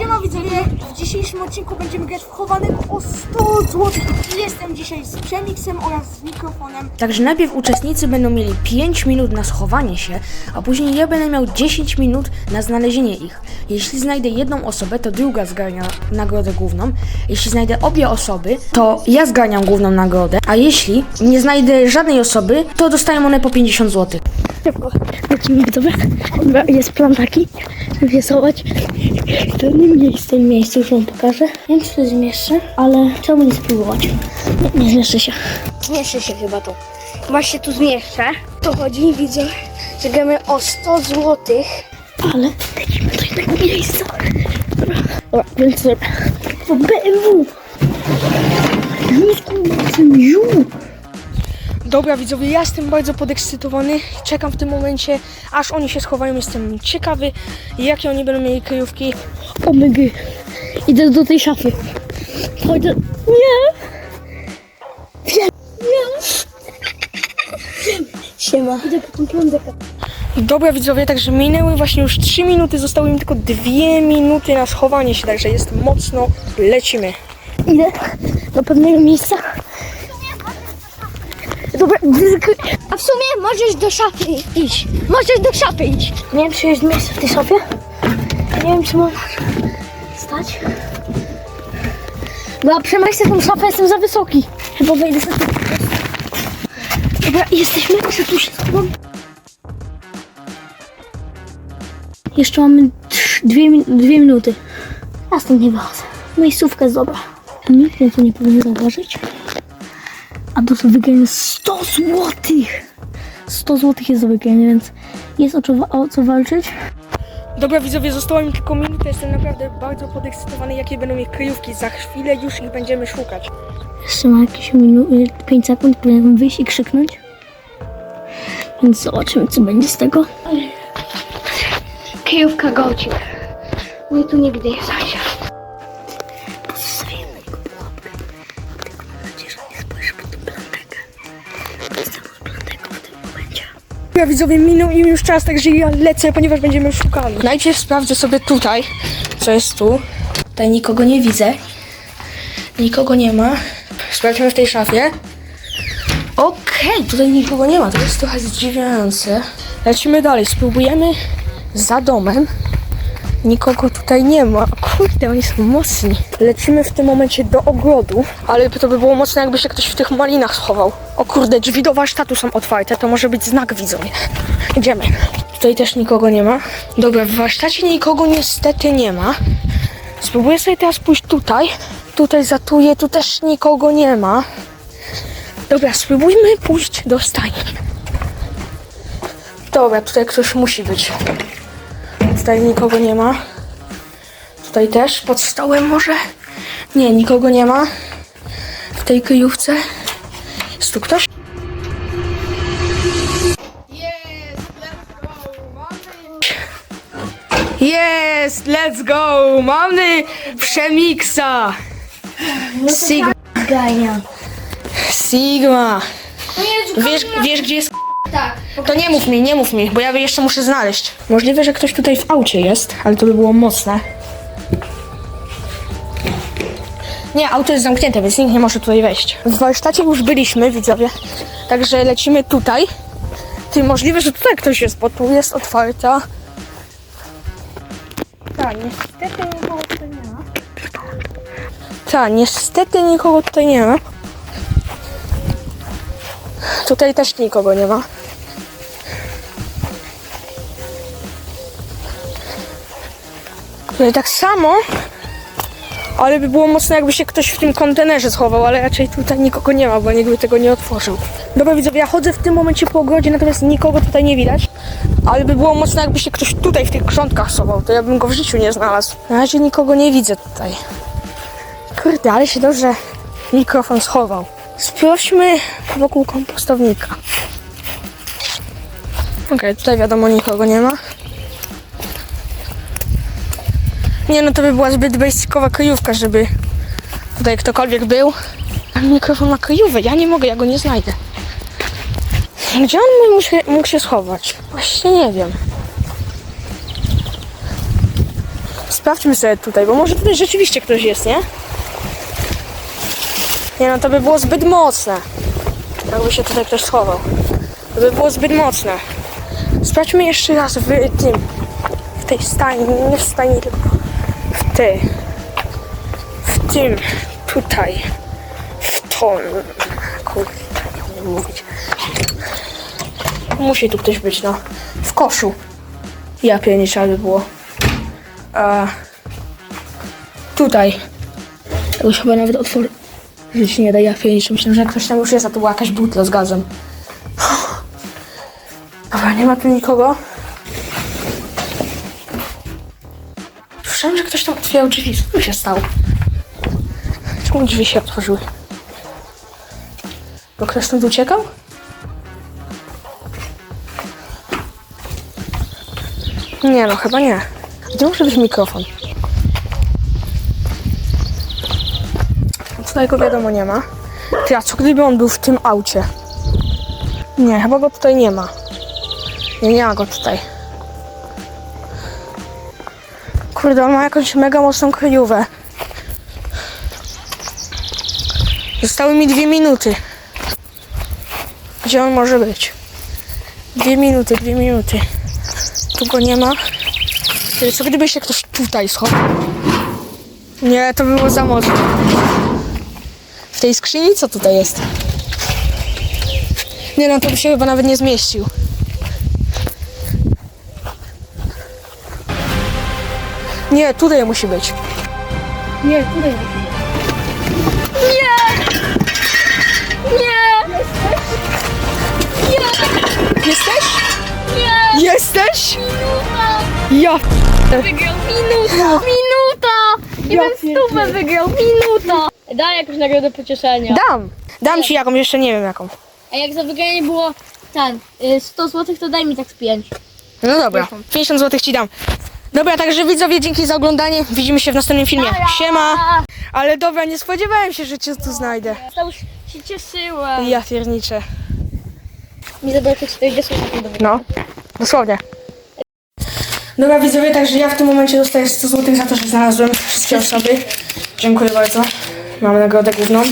Siema widzowie, w dzisiejszym odcinku będziemy grać w chowanego o 100 zł. Jestem dzisiaj z Przemiksem oraz z mikrofonem. Także najpierw uczestnicy będą mieli 5 minut na schowanie się, a później ja będę miał 10 minut na znalezienie ich. Jeśli znajdę jedną osobę, to druga zgarnia nagrodę główną. Jeśli znajdę obie osoby, to ja zgarniam główną nagrodę. A jeśli nie znajdę żadnej osoby, to dostają one po 50 zł. Szybko, lecimy widzowie. Jest plan taki, żeby rysować w pewnym miejscu. W tym miejscu już wam pokażę. Nie wiem, czy to zmieszczę, ale trzeba nie spróbować. Nie, nie zmieszczę się. Zmieszczę się chyba tu. Chyba się tu zmieszczę. To chodzi, widzę, że gramy o 100 zł. Ale lecimy do innego miejsca. Dobra, Dobra więc. To BMW. Już kurczę, już. Dobra widzowie, ja jestem bardzo podekscytowany. Czekam w tym momencie, aż oni się schowają. Jestem ciekawy, jakie oni będą mieli kryjówki. Omygy. Idę do tej szafy. Chodzę. Nie! Wiem. Nie! Siema. Idę po tą plądzekę. Dobra widzowie, także minęły właśnie już 3 minuty, zostały mi tylko 2 minuty na schowanie się, także jest mocno, lecimy. Idę do pewnego miejsca. Dobra, A w sumie możesz do szafy iść. Możesz do szafy iść. nie wiem, czy jest miejsce w tej szafie. Nie wiem, czy można stać. Dobra, przemyślę tą szafę, jestem za wysoki. Chyba wejdę sobie. Dobra, jesteśmy, muszę tu się. Jeszcze mamy dwie, dwie minuty. Ja nie wychodzę. Miejscówka jest dobra. Nikt mnie tu nie powinien zauważyć. A do wygrania 100 złotych. 100 złotych jest do wygrania, więc jest o co, o co walczyć. Dobra widzowie, została mi tylko minuta, jestem naprawdę bardzo podekscytowany, jakie będą ich kryjówki. Za chwilę już ich będziemy szukać. Jeszcze ma jakieś minu- 5 sekund, powinienem wyjść i krzyknąć. Więc zobaczymy, co będzie z tego. Kryjówka gocik. No i tu nigdy nie zajdzie. Ja widzowie, minął im już czas, także ja lecę, ponieważ będziemy szukali. Najpierw sprawdzę sobie tutaj, co jest tu. Tutaj nikogo nie widzę. Nikogo nie ma. Sprawdźmy w tej szafie. Okej, tutaj nikogo nie ma, to jest trochę zdziwiające. Lecimy dalej, spróbujemy za domem. Nikogo tutaj nie ma. Kurde, oni są mocni. Lecimy w tym momencie do ogrodu, ale to by było mocne, jakby się ktoś w tych malinach schował. O kurde, drzwi do warsztatu są otwarte, to może być znak widzowie. Idziemy. Tutaj też nikogo nie ma. Dobra, w warsztacie nikogo niestety nie ma. Spróbuję sobie teraz pójść tutaj. Tutaj zatuję, tu też nikogo nie ma. Dobra, spróbujmy pójść do stajni. Dobra, tutaj ktoś musi być. Tutaj nikogo nie ma. Tutaj też, pod stołem może. Nie, nikogo nie ma. W tej kryjówce. Jest tu ktoś? Jest, let's go! Mamy Przemiksa! Sigma. Gania. Sigma. Wiesz, wiesz gdzie jest Tak. To nie mów mi, nie mów mi, bo ja jeszcze muszę znaleźć. Możliwe, że ktoś tutaj w aucie jest, ale to by było mocne. Nie, auto jest zamknięte, więc nikt nie może tutaj wejść. W warsztacie już byliśmy, widzowie, także lecimy tutaj. Ty, możliwe, że tutaj ktoś jest, bo tu jest otwarta. Tak, niestety nikogo tutaj nie ma. Tak, niestety nikogo tutaj nie ma. Tutaj też nikogo nie ma. Tutaj tak samo, ale by było mocno jakby się ktoś w tym kontenerze schował, ale raczej tutaj nikogo nie ma, bo nikt by tego nie otworzył. Dobra widzowie, ja chodzę w tym momencie po ogrodzie, natomiast nikogo tutaj nie widać, ale by było mocno jakby się ktoś tutaj w tych grządkach schował, to ja bym go w życiu nie znalazł. Na razie nikogo nie widzę tutaj. Kurde, ale się dobrze mikrofon schował. Sprawdźmy wokół kompostownika. Okej, tutaj wiadomo nikogo nie ma. Nie no, to by była zbyt basicowa kryjówka, żeby tutaj ktokolwiek był. A mikrofon ma kryjówę, ja nie mogę, ja go nie znajdę. Gdzie on mógł się, mógł się schować? Właśnie nie wiem. Sprawdźmy sobie tutaj, bo może tutaj rzeczywiście ktoś jest, nie? Nie no, to by było zbyt mocne. Jakby się tutaj ktoś schował. To by było zbyt mocne. Sprawdźmy jeszcze raz w tym. W tej stajni, nie w stajni, tylko tej. W tym. Tutaj. W to. Kurde, nie umiem mówić. Musi tu ktoś być, no. W koszu. Ja trzeba by było. A, tutaj. To już chyba nawet otworzyć nie da. Ja pierniczę. Myślę, że ktoś tam już jest, a to była jakaś butla z gazem. Dobra, nie ma tu nikogo. Słyszałem, że ktoś tam otwierał drzwi. Co się stało? Czemu drzwi się otworzyły? Bo ktoś stąd uciekał? Nie no, chyba nie. Gdzie może być mikrofon? Tutaj go wiadomo nie ma. Ty, a co gdyby on był w tym aucie? Nie, chyba go tutaj nie ma. Nie, nie ma go tutaj. Kurde, on ma jakąś mega mocną kryjówę. Zostały mi dwie minuty. Gdzie on może być? Dwie minuty, dwie minuty. Tu go nie ma. Co gdyby się ktoś tutaj schował? Nie, to by było za mocno. W tej skrzyni co tutaj jest? Nie no, to by się chyba nawet nie zmieścił. Nie, tutaj musi być. Nie, tutaj musi być. Nie! Nie! Jesteś? Nie! Jesteś? Ja Wygrał minuta! Minuta! I Ja bym stówę wygrał! Minuta! Daj jakąś nagrodę pocieszenia. dam. Dam ci jakąś, jeszcze nie wiem jaką. A jak za wygranie było ten, y, 100 zł, to daj mi tak z 5. No dobra, 50 zł ci dam. Dobra, także widzowie, dzięki za oglądanie. Widzimy się w następnym filmie. Siema! Ale dobra, nie spodziewałem się, że cię tu znajdę. To już się cieszyłem. Ja pierniczę. Mi zabrakło 40 zł do No, dosłownie. Dobra widzowie, także ja w tym momencie dostaję 100 zł za to, że znalazłem wszystkie osoby. Dziękuję bardzo. Mamy nagrodę główną.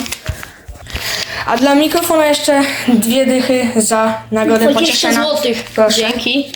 A dla mikrofona jeszcze dwie dychy za nagrodę pocieszenia. Proszę. Dzięki.